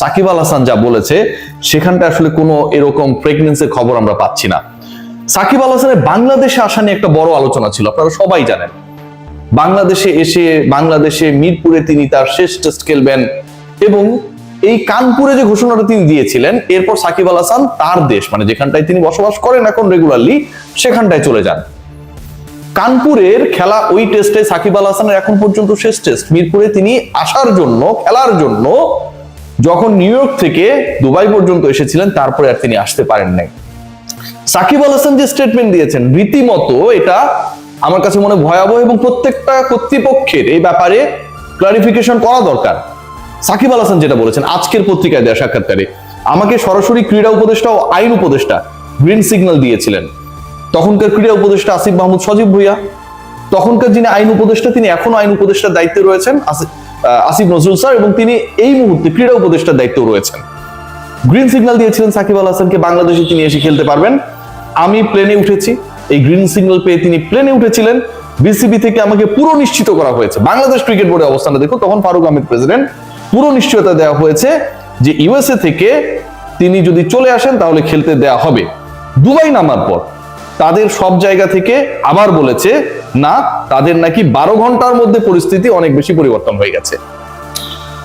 সাকিব আল হাসান যা বলেছে সেখানটা আসলে কোনো এরকম প্রেগনেন্সির খবর আমরা পাচ্ছি না। সাকিব আল হাসানের বাংলাদেশে আসা নিয়ে একটা বড় আলোচনা ছিল, আপনারা সবাই জানেন। বাংলাদেশে এসে, বাংলাদেশে মিরপুরে তিনি তার শেষ টেস্ট খেলবেন এবং এই কানপুরে যে ঘোষণাটা তিনি দিয়েছিলেন, এরপর সাকিব আল হাসান তার দেশ মানে যেখানটায় তিনি বসবাস করেন এখন রেগুলারলি সেখানটায় চলে যান। কানপুরের খেলা ওই টেস্টে সাকিব আল হাসানের এখন পর্যন্ত শেষ টেস্ট মিরপুরে তিনি আসার জন্য, খেলার জন্য যখন নিউ ইয়র্ক থেকে দুবাই পর্যন্ত এসেছিলেন, তারপরে আর তিনি আসতে পারেন নাই। সাকিব আল হাসান যে স্টেটমেন্ট দিয়েছেন, রীতিমতো এটা আমার কাছে মনে ভয়াবহ এবং প্রত্যেকটা কর্তৃপক্ষের এই ব্যাপারে ক্লারিফিকেশন করা দরকার। সাকিব আল হাসান যেটা বলেছেন, আজকের পত্রিকায় দেওয়া সাক্ষাৎকারে, আমাকে সরাসরি ক্রীড়া উপদেষ্টা ও আইন উপদেষ্টা গ্রিন সিগন্যাল দিয়েছিলেন। তখনকার ক্রীড়া উপদেষ্টা আসিফ মাহমুদ সজীব ভুইয়া, তখনকার যিনি আইন উপদেষ্টা, তিনি এখনও আইন উপদেষ্টার দায়িত্বে রয়েছেন আসিফ নজরুল স্যার এবং তিনি এই মুহূর্তে ক্রীড়া উপদেষ্টার দায়িত্বেও রয়েছেন। গ্রিন সিগন্যাল দিয়েছিলেন সাকিব আল হাসানকে, বাংলাদেশে তিনি এসে খেলতে পারবেন। আমি প্লেনে উঠেছি। এই গ্রিন সিগন্যাল পেয়ে তিনি প্লেনে উঠেছিলেন। বিসিবি থেকে আমাকে পুরো নিশ্চিত করা হয়েছে। বাংলাদেশ ক্রিকেট বোর্ডের অবস্থানটা দেখো, তখন ফারুক আহমেদ প্রেসিডেন্ট পুরো নিশ্চয়তা দেওয়া হয়েছে যে ইউএসএ থেকে তিনি যদি চলে আসেন, তাহলে খেলতে দেয়া হবে। দুবাই নামার পর তাদের সব জায়গা থেকে আবার বলেছে না, তাদের নাকি বারো ঘণ্টার মধ্যে পরিস্থিতি অনেক বেশি পরিবর্তন হয়ে গেছে।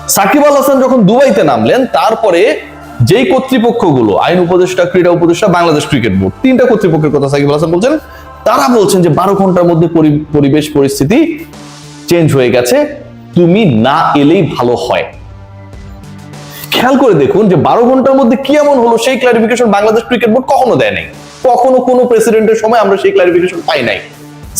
সাকিব আল হাসান যখন দুবাইতে নামলেন, তারপরে যেই কর্তৃপক্ষগুলো, আইন উপদেষ্টা, ক্রীড়া উপদেষ্টা, বাংলাদেশ ক্রিকেট বোর্ড, তিনটা কর্তৃপক্ষের কথা সাকিব আল হাসান বলছেন, তারা বলছেন যে বারো ঘণ্টার মধ্যে পরি- পরিবেশ, পরিস্থিতি চেঞ্জ হয়ে গেছে, তুমি না এলেই ভালো হয়। খেয়াল করে দেখুন যে বারো ঘণ্টার মধ্যে কি এমন হলো, সেই ক্লারিফিকেশন বাংলাদেশ ক্রিকেট বোর্ড কখনো দেয় নাই। কখনো কোনো প্রেসিডেন্টের সময় আমরা সেই ক্লারিফিকেশন পাই নাই।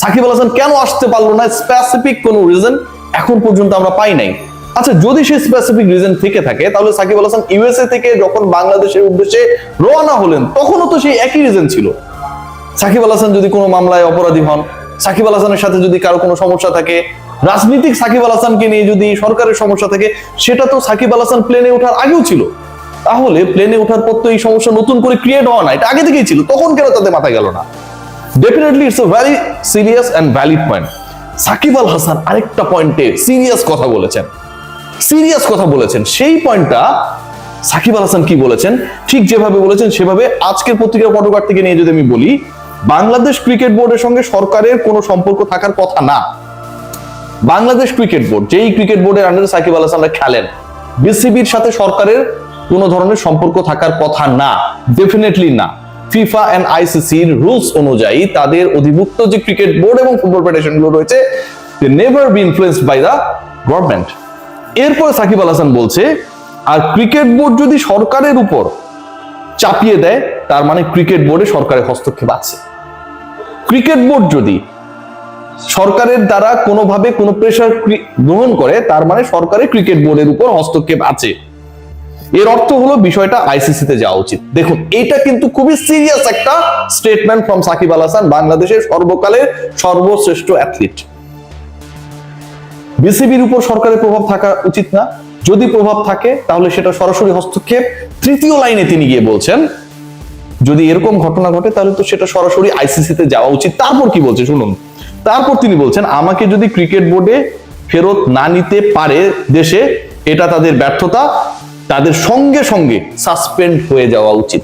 সাকিব আল হাসান কেন আসতে পারল না? স্পেসিফিক কোনো রিজন এখন পর্যন্ত আমরা পাই নাই। আচ্ছা যদি সেই স্পেসিফিক রিজন থেকে থাকে, তাহলে সাকিব আল হাসান ইউএসএ থেকে যখন বাংলাদেশের উদ্দেশ্যে রওনা হলেন, তখনও তো সেই একই রিজন ছিল। সাকিব আল হাসান যদি কোনো মামলায় অপরাধী হন, সাকিব আল হাসানের সাথে যদি কারও কোনো সমস্যা থাকে, রাজনীতিক সাকিব আল হাসানকে নিয়ে যদি সরকারের সমস্যা থাকে, সেটা তো সাকিব আল হাসান প্লেনে ওঠার আগেও ছিল। তাহলে প্লেনে ওঠার পর তো এই সমস্যা নতুন করে ক্রিয়েট হওয়া না, এটা আগে থেকেই ছিল, তখন কেন তাদের মাথা গেল না? Definitely it's a very serious and valid point Shakib Al Hasan আরেকটা পয়েন্টে সিরিয়াস কথা বলেছেন। সিরিয়াস কথা বলেছেন। সেই পয়েন্টটা সাকিব আল হাসান কি বলেছেন? ঠিক যেভাবে বলেছেন, সেভাবে আজকের পত্রিকার পটকার থেকে নিয়ে যদি আমি বলি, বাংলাদেশ ক্রিকেট বোর্ডের সঙ্গে সরকারের কোনো সম্পর্ক থাকার কথা না। বাংলাদেশ ক্রিকেট বোর্ড, যেই ক্রিকেট বোর্ডের আন্ডারে সাকিব আল হাসানরা খেলেন বিসিবির সাথে সরকারের কোনো ধরনের সম্পর্ক থাকার কথা না। ডেফিনেটলি না। ফিফা এন্ড আইসিসির রুলস অনুযায়ী তাদের অধিভুক্ত যে ক্রিকেট বোর্ড এবং ফুটবল ফেডারেশনগুলো রয়েছে never be by the government এরপরে সাকিব আল হাসান বলছে, আর ক্রিকেট বোর্ড যদি সরকারের উপর চাপিয়ে দেয়, তার মানে ক্রিকেট বোর্ডে সরকারের হস্তক্ষেপ আছে। ক্রিকেট বোর্ড যদি সরকারের দ্বারা কোনোভাবে কোনো প্রেশার গ্রহণ করে, তার মানে সরকারের ক্রিকেট বোর্ডের উপর হস্তক্ষেপ আছে। এর অর্থ হলো বিষয়টা আইসিসি তে যাওয়া উচিত। দেখুন, এটা কিন্তু খুবই সিরিয়াস একটা স্টেটমেন্ট ফ্রম সাকিব আল হাসান, বাংলাদেশের সর্বকালের সর্বশ্রেষ্ঠ অ্যাথলিট বিসিবির উপর সরকারের প্রভাব থাকা উচিত না। যদি প্রভাব থাকে, তাহলে সেটা সরাসরি হস্তক্ষেপ। তৃতীয় লাইনে তিনি গিয়ে বলছেন, যদি এরকম ঘটনা ঘটে, তাহলে তো সেটা সরাসরি আইসিসি তে যাওয়া উচিত। তারপর কি বলছে, শুনুন। তারপর তিনি বলছেন, আমাকে যদি ক্রিকেট বোর্ডে ফেরত না নিতে পারে দেশে, এটা তাদের ব্যর্থতা। তাদের সঙ্গে সঙ্গে সাসপেন্ড হয়ে যাওয়া উচিত।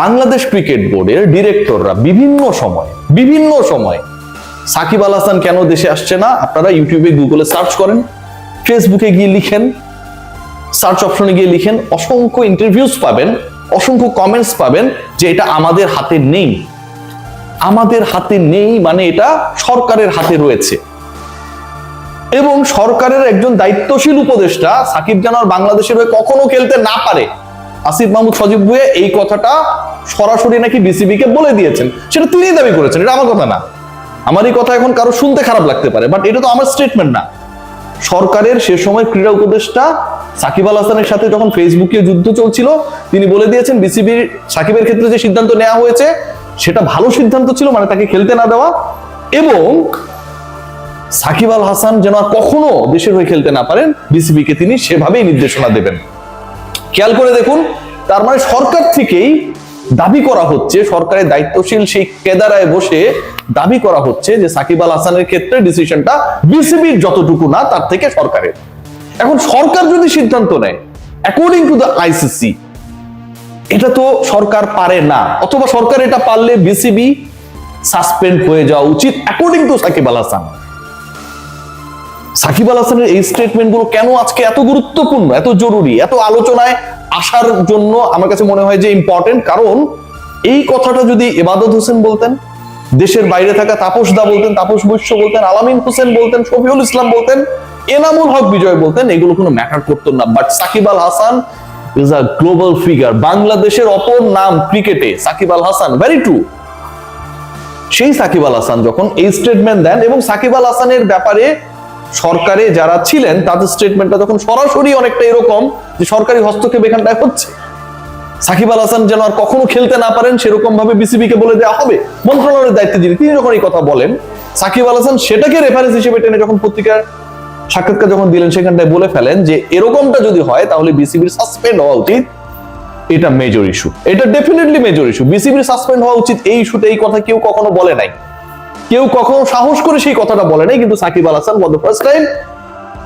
বাংলাদেশ ক্রিকেট বোর্ডের ডিরেক্টররা বিভিন্ন সময় বিভিন্ন সময় সাকিব আল হাসান কেন দেশে আসছে না? আপনারা ইউটিউবে গুগলে সার্চ করেন ফেসবুকে গিয়ে লিখেন সার্চ অপশনে গিয়ে লিখেন, অসংখ্য ইন্টারভিউস পাবেন, অসংখ্য কমেন্টস পাবেন যে এটা আমাদের হাতে নেই। আমাদের হাতে নেই মানে এটা সরকারের হাতে রয়েছে। এবং সরকারের একজন দায়িত্বশীল উপদেষ্টা সাকিব জানার বাংলাদেশের হয়ে কখনো খেলতে না পারে। আসিফ মাহমুদ সজীব ভুয়ে এই কথাটা সরাসরি নাকি বিসিবি কে বলে দিয়েছেন। সেটা তিনি দাবি করেছেন, এটা আমার কথা না। আমার এই কথা এখন কারও শুনতে খারাপ লাগতে পারে বাট এটা তো আমার স্টেটমেন্ট না। সরকারের সে সময় ক্রীড়া উপদেষ্টা সাকিব আল হাসানের সাথে যখন ফেসবুকে যুদ্ধ চলছিল, তিনি বলে দিয়েছেন বিসিবির, সাকিবের ক্ষেত্রে যে সিদ্ধান্ত নেওয়া হয়েছে, সেটা ভালো সিদ্ধান্ত ছিল মানে তাকে খেলতে না দেওয়া। এবং সাকিব আল হাসান যেন কখনো দেশের হয়ে খেলতে না পারেন বিসিবি কে তিনি সেভাবেই নির্দেশনা দেবেন। খেয়াল করে দেখুন, তার মানে সরকার থেকেই দাবি করা হচ্ছে, সরকারের দায়িত্বশীল সেই কেদারায় বসে দাবি করা হচ্ছে যে সাকিব আল হাসানের ক্ষেত্রে ডিসিশনটা বিসিবির যতটুকু না, তার থেকে সরকারের। এখন সরকার যদি সিদ্ধান্ত নেয় অ্যাকর্ডিং টু দ্য আইসিসি এটা তো সরকার পারে না, অথবা সরকার এটা পারলে বিসিবি সাসপেন্ড হয়ে যাওয়া উচিত অ্যাকর্ডিং টু সাকিব আল হাসান। সাকিব আল হাসানের এই স্টেটমেন্টগুলো কেন আজকে এত গুরুত্বপূর্ণ, এত জরুরি, এত আলোচনায় আসার জন্য আমার কাছে মনে হয় যে ইম্পর্টেন্ট কারণ এই কথাটা যদি এবাদত হোসেন বলতেন, দেশের বাইরে থাকা তাপস দা বলতেন, তাপস বৈশ্য বলতেন, আলামিন হোসেন বলতেন, শফিউল ইসলাম বলতেন, এনামুল হক বিজয় বলতেন, এগুলো কোনো ম্যাটার করতো না। But Shakib Al Hasan is a global figure বাংলাদেশের অপর নাম ক্রিকেটে সাকিব আল হাসান ভেরি ট্রু সেই সাকিব আল হাসান যখন এই স্টেটমেন্ট দেন এবং সাকিব আল হাসানের ব্যাপারে সরকারে যারা ছিলেন, তাদের স্টেটমেন্টটা যখন সরাসরি অনেকটা এরকম যে সরকারি হস্তক্ষেপ এখানটায় হচ্ছে। সাকিব আল হাসান যেন আর কখনো খেলতে না পারেন সেরকম ভাবে বিসিবি কে বলে দেওয়া হবে। মন্ত্রণালয়ের দায়িত্বে যিনি, তিনি যখন এই কথা বলেন, সাকিব আল হাসান সেটাকে রেফারেন্স হিসেবে টেনে যখন পত্রিকার সাক্ষাৎকার যখন দিলেন, সেখানটায় বলে ফেলেন যে, এরকমটা যদি হয়, তাহলে বিসিবির সাসপেন্ড হওয়া উচিত। এটা মেজর ইস্যু এটা ডেফিনেটলি মেজর ইস্যু বিসিবির সাসপেন্ড হওয়া উচিত, এই ইস্যুতে এই কথা কেউ কখনো বলে নাই। কেউ কখনো সাহস করে সেই কথাটা বলে নাই, কিন্তু Shakib Al Hasan for first time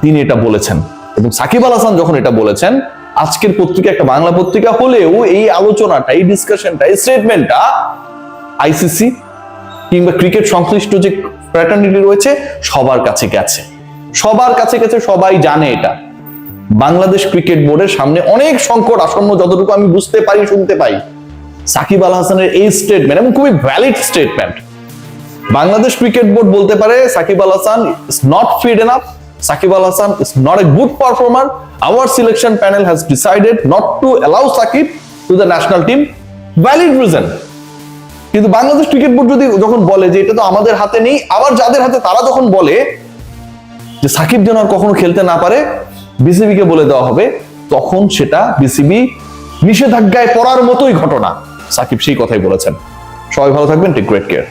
তিনি এটা বলেছেন। এবং সাকিব আল হাসান যখন এটা বলেছেন, আজকের পত্রিকা একটা বাংলা পত্রিকা হলেও এই আলোচনাটা, এই ডিসকাশনটা এই স্টেটমেন্টটা আইসিসি কিংবা ক্রিকেট সংশ্লিষ্ট যে ফ্র্যাটার্নিটি রয়েছে, সবার কাছে গেছে। সবার কাছে গেছে, সবাই জানে এটা। বাংলাদেশ ক্রিকেট বোর্ডের সামনে অনেক সংকট আসন্ন, যতটুকু আমি বুঝতে পারি, শুনতে পাই। সাকিব আল হাসানের এই স্টেটমেন্ট এবং খুবই valid statement Bangladesh cricket board বলতে পারে Shakib Al Hasan is not fit enough Shakib Al Hasan is not a good performer our selection panel has decided not to allow Shakib to the national team valid reason কিন্তু Bangladesh cricket board যদি যখন বলে যে এটা তো আমাদের হাতে নেই, আবার যাদের হাতে তারা যখন বলে যে সাকিব যেন আর কখনো খেলতে না পারে বিসিবি কে বলে দেওয়া হবে, তখন সেটা বিসিবি নিষেধাজ্ঞায় পড়ার মতোই ঘটনা, সাকিব সেই কথাই বলেছেন। সবাই ভালো থাকবেন টেক গ্রেট কেয়ার